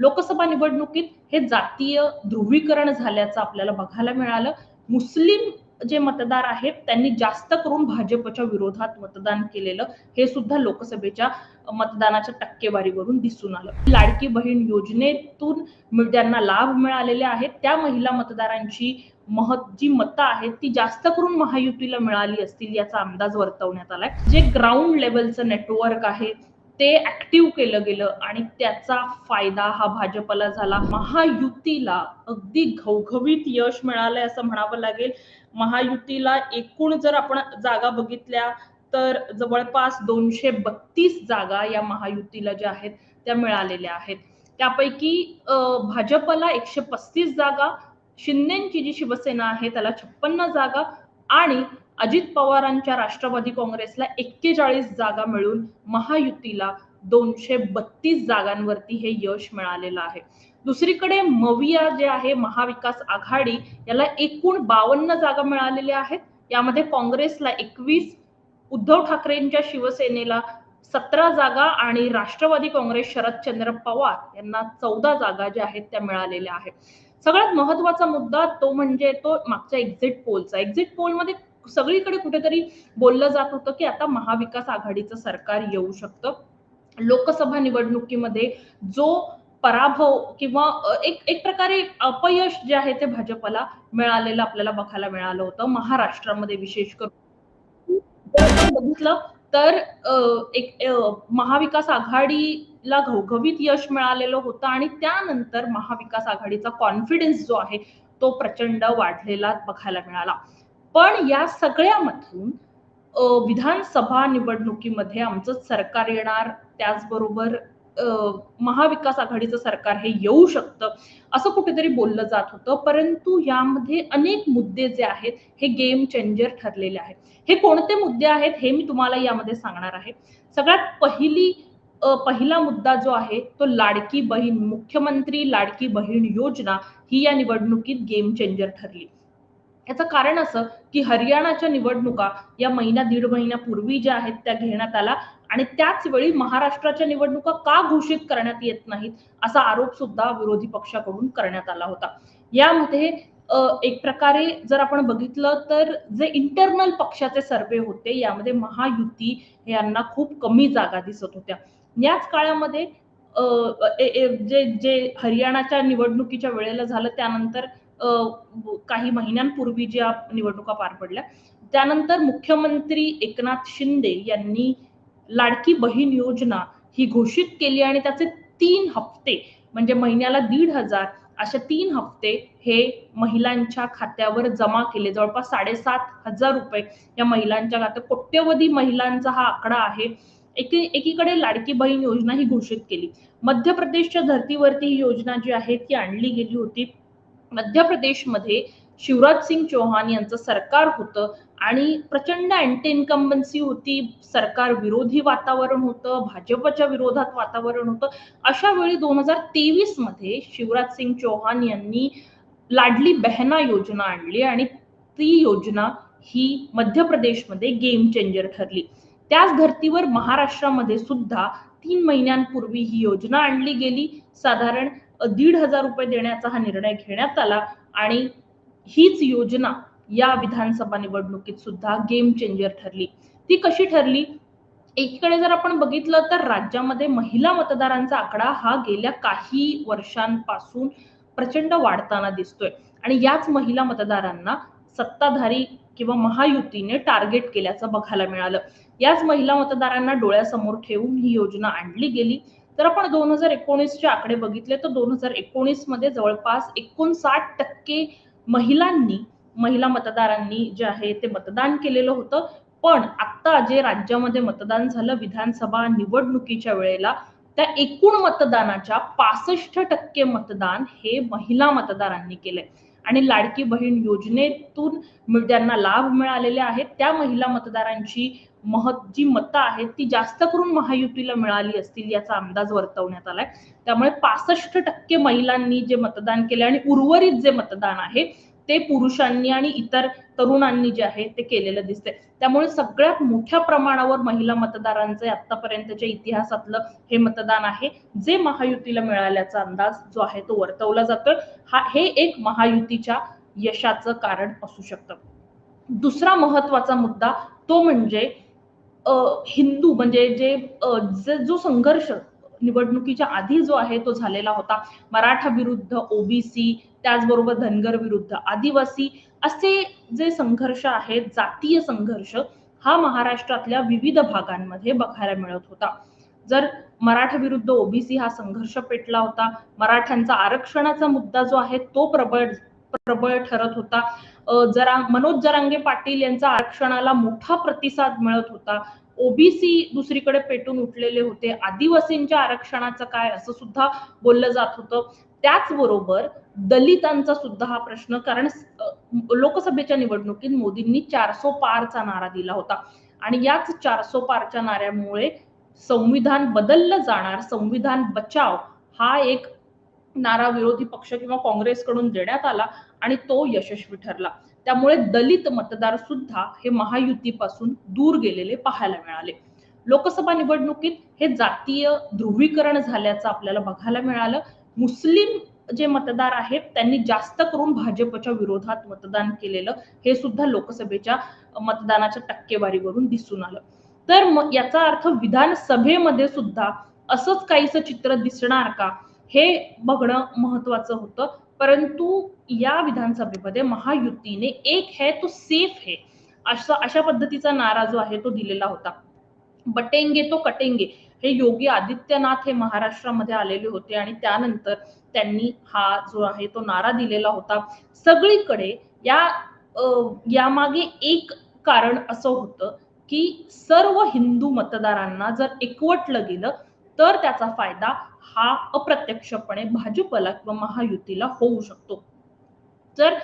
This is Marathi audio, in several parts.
लोकसभा निवडणुकीत हे जातीय ध्रुवीकरण झाल्याचं आपल्याला बघायला मिळालं. मुस्लिम जे मतदार आहेत त्यांनी जास्त करून भाजपच्या विरोधात मतदान केलेलं हे सुद्धा लोकसभेच्या मतदानाच्या टक्केवारीवरून दिसून आलं. लाडकी बहीण योजनेतून त्यांना ज्यांना लाभ मिळालेले आहेत. त्या महिला मतदारांची महत् जी मतं आहेत ती जास्त करून महायुतीला मिळाली असतील याचा अंदाज वर्तवण्यात आलाय. जे ग्राउंड लेवलचं नेटवर्क आहे ते ऍक्टिव्ह केलं गेलं आणि त्याचा फायदा हा भाजपला झाला. महायुतीला अगदी घवघवीत यश मिळालंय असं म्हणावं लागेल. महायुतीला एकूण जर आपण जागा बघितल्या तर जवळपास दोनशे बत्तीस जागा या महायुतीला ज्या आहेत त्या मिळालेल्या आहेत. त्यापैकी भाजपला एकशे पस्तीस जागा शिंदेची जी शिवसेना आहे त्याला छप्पन्न जागा आणि अजित पवारांच्या राष्ट्रवादी काँग्रेसला एक्केचाळीस जागा मिळून महायुतीला दोनशे बत्तीस जागांवरती हे यश मिळालेलं आहे. दुसरीकडे मविया जे आहे महाविकास आघाडी याला एकूण बावन्न जागा मिळालेल्या आहेत. यामध्ये काँग्रेसला एकवीस उद्धव ठाकरेंच्या शिवसेनेला सतरा जागा आणि राष्ट्रवादी काँग्रेस शरदचंद्र पवार यांना चौदा जागा ज्या आहेत त्या मिळालेल्या आहेत. सगळ्यात महत्त्वाचा मुद्दा तो म्हणजे तो मागच्या एक्झिट पोलचा एक्झिट पोलमध्ये सगळीकडे कुठेतरी बोललं जात होतं की आता महाविकास आघाडीचं सरकार येऊ शकतं. लोकसभा निवडणुकीमध्ये जो पराभव किंवा एक एक प्रकारे अपयश जे आहे ते भाजपला मिळालेलं आपल्याला बघायला मिळालं होतं. महाराष्ट्रामध्ये विशेष करून. जर आपण बघितलं तर एक महाविकास आघाडी ला घवघवीत यश मिळालेलं होतं आणि त्यानंतर महाविकास आघाडीचा कॉन्फिडन्स जो आहे तो प्रचंड वाढलेला बघायला मिळाला. पण या सगळ्यामधून विधानसभा निवडणुकीमध्ये आमचं सरकार येणार त्याचबरोबर महाविकास आघाडीचं सरकार हे येऊ शकतं असं कुठेतरी बोललं जात होतं. परंतु यामध्ये अनेक मुद्दे जे आहेत हे गेम चेंजर ठरलेले आहेत. हे कोणते मुद्दे आहेत हे मी तुम्हाला यामध्ये सांगणार आहे. सगळ्यात पहिली पहिला मुद्दा जो आहे तो लाडकी बहीण मुख्यमंत्री लाडकी बहीण योजना ही या निवडणुकीत गेम चेंजर ठरली. याचं कारण असं की हरियाणाच्या निवडणुका या महिना दीड महिन्यापूर्वी ज्या आहेत त्या घेण्यात आला आणि त्याच वेळी महाराष्ट्राच्या निवडणुका का घोषित करण्यात येत नाहीत असा आरोप सुद्धा विरोधी पक्षाकडून करण्यात आला होता. यामध्ये एक प्रकारे जर आपण बघितलं तर जे इंटरनल पक्षाचे सर्वे होते यामध्ये महायुती यांना खूप कमी जागा दिसत होत्या. याच काळामध्ये जे जे हरियाणाच्या निवडणुकीच्या वेळेला झालं त्यानंतर काही महिन्यांपूर्वी ज्या निवडणुका पार पडल्या त्यानंतर मुख्यमंत्री एकनाथ शिंदे यांनी लाडकी बहीण योजना ही घोषित केली आणि त्याचे तीन हप्ते म्हणजे महिन्याला दीड हजार असे तीन हप्ते हे महिलांच्या खात्यावर जमा केले. जवळपास साडेसात हजार रुपये या महिलांच्या खात्यात कोट्यवधी महिलांचा हा आकडा आहे. एकी एकीकडे लाडकी बहीण योजना ही घोषित केली. मध्य प्रदेशच्या धर्तीवरती ही योजना जी आहे ती आणली गेली होती. मध्य प्रदेशमध्ये शिवराज सिंग चौहान यांचं सरकार होतं आणि प्रचंड अँटी इन्कम्बन्सी होती. सरकार विरोधी वातावरण होतं भाजपच्या विरोधात वातावरण होतं. अशा वेळी दोन हजार तेवीसमध्ये शिवराज सिंग चौहान यांनी लाडली बहना योजना आणली आणि ती योजना ही मध्य प्रदेशमध्ये गेम चेंजर ठरली. त्याच धर्तीवर महाराष्ट्रामध्ये सुद्धा तीन महिन्यांपूर्वी ही योजना आणली गेली. साधारण दीड हजार रुपये देण्याचा हा निर्णय घेण्यात आला आणि हीच योजना या विधानसभा निवडणुकीत सुद्धा गेम चेंजर ठरली. ती कशी ठरली? एकीकडे जर आपण बघितलं तर राज्यामध्ये महिला मतदारांचा आकडा हा गेल्या काही वर्षांपासून प्रचंड वाढताना दिसतोय आणि याच महिला मतदारांना सत्ताधारी किंवा महायुतीने टार्गेट केल्याचं बघायला मिळालं. याच महिला मतदारांना डोळ्यासमोर ठेवून ही योजना आणली गेली. तर आपण दोन हजार एकोणीसचे आकडे बघितले तर दोन हजार एकोणीसमध्ये जवळपास एकोणसाठ टक्के महिलांनी महिला मतदारांनी जे आहे ते मतदान केलेलं होतं. पण आता जे राज्यामध्ये मतदान झालं विधानसभा निवडणुकीच्या वेळेला त्या एकूण मतदानाच्या पासष्ट टक्के मतदान हे महिला मतदारांनी केलंय. आणि लाडकी बहीण योजनेतून त्यांना ज्यांना लाभ मिळालेले आहेत त्या महिला मतदारांची मह जी मतं आहेत ती जास्त करून महायुतीला मिळाली असतील याचा अंदाज वर्तवण्यात आलाय. त्यामुळे पासष्ट टक्के महिलांनी जे मतदान केले आणि उर्वरित जे मतदान आहे ते पुरुषांनी आणि इतर तरुणांनी जे आहे ते केलेलं दिसतंय. त्यामुळे सगळ्यात मोठ्या प्रमाणावर महिला मतदारांचे आतापर्यंतच्या इतिहासातलं हे मतदान आहे. जे महायुतीला मिळाल्याचा अंदाज जो आहे तो वर्तवला जातोय. हा हे एक महायुतीच्या यशाचं कारण असू शकतं. दुसरा महत्त्वाचा मुद्दा तो म्हणजे हिंदू म्हणजे जे- जो संघर्ष निवडणुकीच्या आधी जो आहे तो झालेला होता. मराठा विरुद्ध ओबीसी त्याचबरोबर धनगर विरुद्ध आदिवासी असे जे संघर्ष आहेत जातीय संघर्ष हा महाराष्ट्रातल्या विविध भागांमध्ये बघायला मिळत होता. जर मराठा विरुद्ध ओबीसी हा संघर्ष पेटला होता मराठ्यांचा आरक्षणाचा मुद्दा जो आहे तो प्रबळ प्रबळ ठरत होता. जरा मनोज जरांगे पाटील यांचा आरक्षणाला मोठा प्रतिसाद मिळत होता. ओबीसी दुसरीकडे पेटून उठलेले होते. आदिवासींच्या आरक्षणाचं काय असं सुद्धा बोललं जात होतं. त्याचबरोबर दलितांचा सुद्धा हा प्रश्न कारण लोकसभेच्या निवडणुकीत मोदींनी चारसो पारचा नारा दिला होता. आणि याच चारसो पारच्या नाऱ्यामुळे संविधान बदललं जाणार संविधान बचाव हा एक नारा विरोधी पक्ष किंवा काँग्रेसकडून देण्यात आला आणि तो यशस्वी ठरला. त्यामुळे दलित मतदार सुद्धा हे महायुतीपासून दूर गेलेले पाहायला मिळाले. लोकसभा निवडणुकीत हे जातीय ध्रुवीकरण झाल्याचं आपल्याला बघायला मिळालं. मुस्लिम जे मतदार आहेत त्यांनी जास्त करून भाजपच्या विरोधात मतदान केलेलं हे सुद्धा लोकसभेच्या मतदानाच्या टक्केवारीवरून दिसून आलं. तर मग याचा अर्थ विधानसभेमध्ये सुद्धा असंच काहीसं चित्र दिसणार का? हे बघणं महत्वाचं होतं. परंतु या विधानसभेमध्ये महायुतीने एक है तो सेफ है. असा अशा पद्धतीचा नारा जो आहे तो दिलेला होता. बटेंगे तो कटेंगे. हे योगी आदित्यनाथ हे महाराष्ट्रामध्ये आलेले होते आणि त्यानंतर त्यांनी हा जो आहे तो नारा दिलेला होता. सगळीकडे या यामागे एक कारण असं होतं की सर्व हिंदू मतदारांना जर एकवटलं गेलं तर त्याचा फायदा हा अप्रत्यक्षपणे भाजपला किंवा महायुतीला होऊ शकतो. तर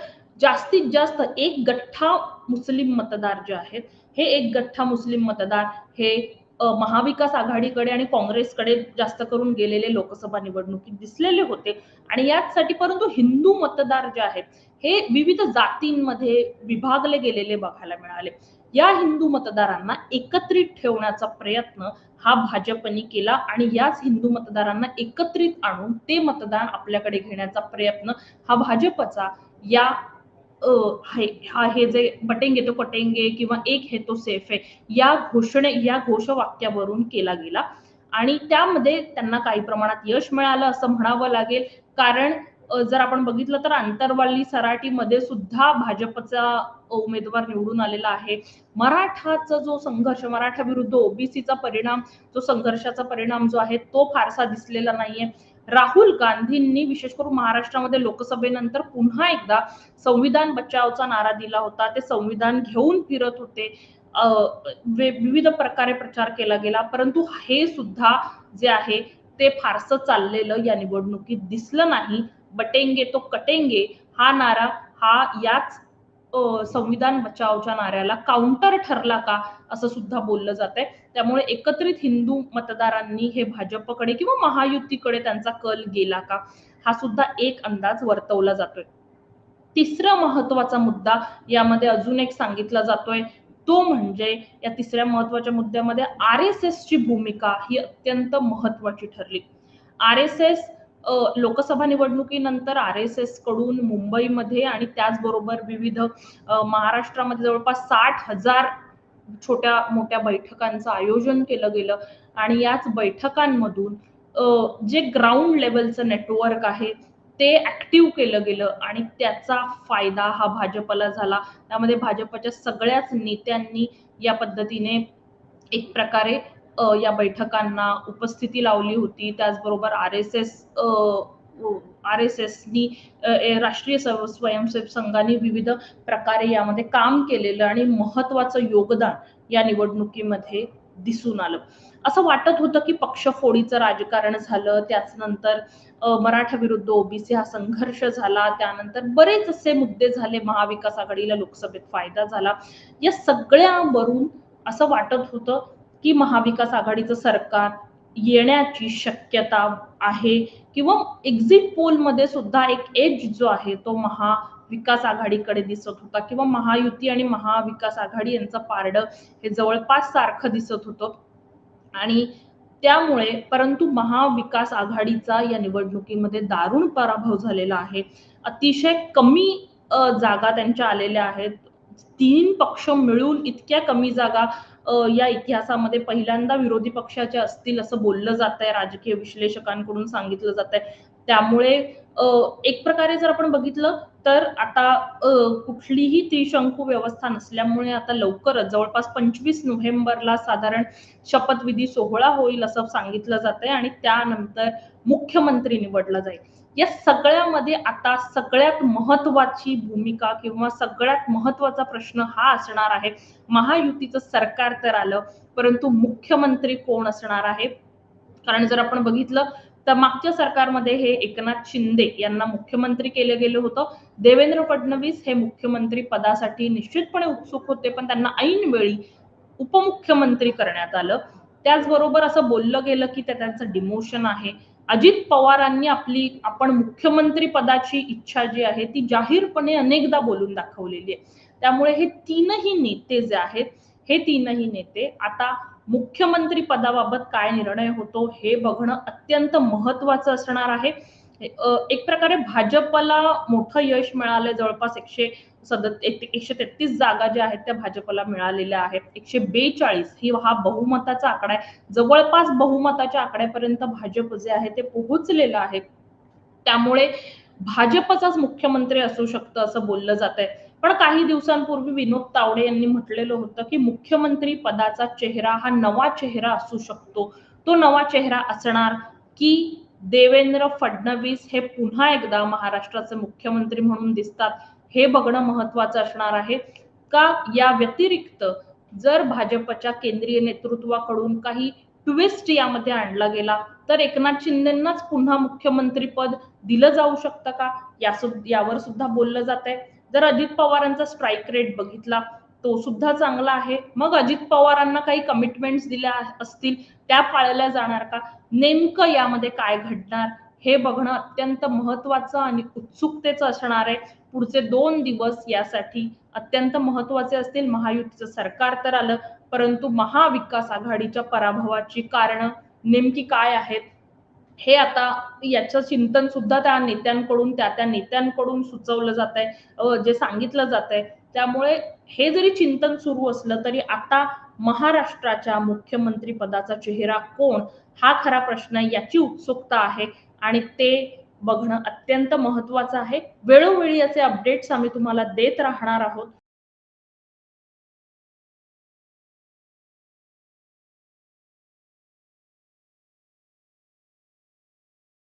जास्तीत जास्त एक गठ्ठा मुस्लिम मतदार जे आहेत हे एक गठ्ठा मुस्लिम मतदार हे महाविकास आघाडीकडे आणि काँग्रेसकडे जास्त करून गेलेले लोकसभा निवडणुकीत दिसलेले होते. आणि याचसाठी परंतु हिंदू मतदार जे आहेत हे विविध जातींमध्ये विभागले गेलेले बघायला मिळाले. या हिंदू मतदारांना एकत्रित ठेवण्याचा प्रयत्न हा भाजपने केला आणि याच हिंदू मतदारांना एकत्रित आणून ते मतदान आपल्याकडे घेण्याचा प्रयत्न हा भाजपचा या हा हे जे बटेंगे तो कटेंगे किंवा एक हे तो सेफ आहे या घोषणे या घोषवाक्यावरून केला गेला. आणि त्यामध्ये त्यांना काही प्रमाणात यश मिळालं असं म्हणावं लागेल. कारण जर आपण बघितलं तर आंतरवाली सराटीमध्ये सुद्धा भाजपचा उमेदवार निवडून आलेला आहे. मराठाचा जो संघर्ष मराठा विरुद्ध ओबीसीचा परिणाम जो संघर्षाचा परिणाम जो आहे तो फारसा दिसलेला नाहीये. राहुल गांधींनी विशेष करून महाराष्ट्रामध्ये लोकसभेनंतर पुन्हा एकदा संविधान बचावचा नारा दिला होता. ते संविधान घेऊन फिरत होते. विविध प्रकारे प्रचार केला गेला. परंतु हे सुद्धा जे आहे ते फारसं चाललेलं या निवडणुकीत दिसलं नाही. बटेंगे तो कटेंगे हा नारा हा याच संविधान बचावच्या नाऱ्याला काउंटर ठरला का? असं सुद्धा बोललं जात आहे त्यामुळे एकत्रित हिंदू मतदारांनी हे भाजपकडे किंवा महायुतीकडे त्यांचा कल गेला का? हा सुद्धा एक अंदाज वर्तवला जातोय. तिसरा महत्त्वाचा मुद्दा यामध्ये अजून एक सांगितला जातोय. तो म्हणजे या तिसऱ्या महत्त्वाच्या मुद्द्यामध्ये आर एस एस ची भूमिका ही अत्यंत महत्वाची ठरली. आर एस एस लोकसभा निवडणुकीनंतर आर एस एसकडून मुंबईमध्ये आणि त्याचबरोबर विविध महाराष्ट्रामध्ये जवळपास साठ हजार छोट्या मोठ्या बैठकांचं आयोजन केलं गेलं. आणि याच बैठकांमधून जे ग्राउंड लेवलचं नेटवर्क आहे ते ऍक्टिव्ह केलं गेलं आणि त्याचा फायदा हा भाजपला झाला. त्यामध्ये भाजपच्या सगळ्याच नेत्यांनी या पद्धतीने एक प्रकारे या बैठकांना उपस्थिती लावली होती. त्याचबरोबर R S S R S एसनी राष्ट्रीय स्वयंसेवक संघाने विविध प्रकारे यामध्ये काम केलेलं आणि महत्वाचं योगदान या निवडणुकीमध्ये दिसून आलं. असं वाटत होतं की पक्षफोडीचं राजकारण झालं. त्याच नंतर मराठा विरुद्ध ओबीसी हा संघर्ष झाला. त्यानंतर बरेच असे मुद्दे झाले. महाविकास आघाडीला लोकसभेत फायदा झाला. या सगळ्यावरून असं वाटत होतं की महाविकास आघाडीचं सरकार येण्याची शक्यता आहे किंवा एक्झिट पोलमध्ये सुद्धा एक एज जो आहे तो विकास आघाडीकडे दिसत होता किंवा महायुती आणि महाविकास आघाडी यांचं पारडं हे जवळपास सारखं दिसत होतं. आणि त्यामुळे परंतु महाविकास आघाडीचा या निवडणुकीमध्ये दारुण पराभव झालेला आहे. अतिशय कमी जागा त्यांच्या आलेल्या आहेत. तीन पक्ष मिळून इतक्या कमी जागा या इतिहासामध्ये पहिल्यांदा विरोधी पक्षाचे असतील असं बोललं जात आहे राजकीय विश्लेषकांकडून सांगितलं जात आहे त्यामुळे एक प्रकारे जर आपण बघितलं तर आता कुठलीही त्रिशंकू व्यवस्था नसल्यामुळे आता लवकरच जवळपास पंचवीस नोव्हेंबरला साधारण शपथविधी सोहळा होईल असं सांगितलं जात आहे आणि त्यानंतर मुख्यमंत्री निवडला जाईल. या सगळ्यामध्ये आता सगळ्यात महत्वाची भूमिका किंवा सगळ्यात महत्त्वाचा प्रश्न हा असणार आहे. महायुतीचं सरकार तर आलं परंतु मुख्यमंत्री कोण असणार आहे? कारण जर आपण बघितलं तर मागच्या सरकारमध्ये हे एकनाथ शिंदे यांना मुख्यमंत्री केलं गेलं होतं. देवेंद्र फडणवीस हे मुख्यमंत्री पदासाठी निश्चितपणे उत्सुक होते पण त्यांना ऐनवेळी उपमुख्यमंत्री करण्यात आलं. त्याचबरोबर असं बोललं गेलं की ते त्यांचं डिमोशन आहे. अजित पवारांनी आपली आपण मुख्यमंत्री पदाची इच्छा जी आहे ती जाहीरपणे अनेकदा बोलून दाखवलेली आहे. त्यामुळे हे तीनही नेते जे आहेत हे तीनही नेते आता मुख्यमंत्री पदाबाबत काय निर्णय होतो हे बघणं अत्यंत महत्वाचं असणार आहे. एक प्रकारे भाजपला मोठं यश मिळालं जवळपास एकशे सदत एक- एकशे तेहतीस जागा ज्या आहेत त्या भाजपला मिळालेल्या आहेत. एकशे बेचाळीस ही हा बहुमताचा आकडा आहे. जवळपास बहुमताच्या आकड्यापर्यंत भाजप जे आहे ते पोहोचलेलं आहे. त्यामुळे भाजपचाच मुख्यमंत्री असू शकतं असं बोललं जात आहे पण काही दिवसांपूर्वी विनोद तावडे यांनी म्हटलेलं होतं की मुख्यमंत्री पदाचा चेहरा हा नवा चेहरा असू शकतो. तो नवा चेहरा असणार की देवेंद्र फडणवीस हे पुन्हा एकदा महाराष्ट्राचे मुख्यमंत्री म्हणून दिसतात. हे बघणं महत्वाचं असणार आहे. का या व्यतिरिक्त जर भाजपच्या केंद्रीय नेतृत्वाकडून काही ट्विस्ट यामध्ये आणला गेला तर एकनाथ शिंदेनाच पुन्हा मुख्यमंत्री पद दिलं जाऊ शकतं का? या यावर सुद्धा बोललं जात आहे जर अजित पवारांचा स्ट्राईक रेट बघितला तो सुद्धा चांगला आहे. मग अजित पवारांना काही कमिटमेंट्स दिल्या असतील त्या पाळल्या जाणार का? नेमकं यामध्ये काय घडणार? हे बघणं अत्यंत महत्वाचं आणि उत्सुकतेचं असणार आहे. पुढचे दोन दिवस यासाठी अत्यंत महत्त्वाचे असतील. महायुतीचं सरकार तर आलं परंतु महाविकास आघाडीच्या पराभवाची कारणं नेमकी काय आहेत? हे आता याचं चिंतन सुद्धा त्या नेत्यांकडून त्या त्या नेत्यांकडून सुचवलं जात आहे जे सांगितलं जात आहे त्यामुळे हे जरी चिंतन सुरू असलं तरी आता महाराष्ट्राच्या मुख्यमंत्री पदाचा चेहरा कोण हा खरा प्रश्न याची उत्सुकता आहे. आणि ते बघणं अत्यंत महत्वाचं आहे. वेळोवेळी याचे अपडेट्स आम्ही तुम्हाला देत राहणार आहोत.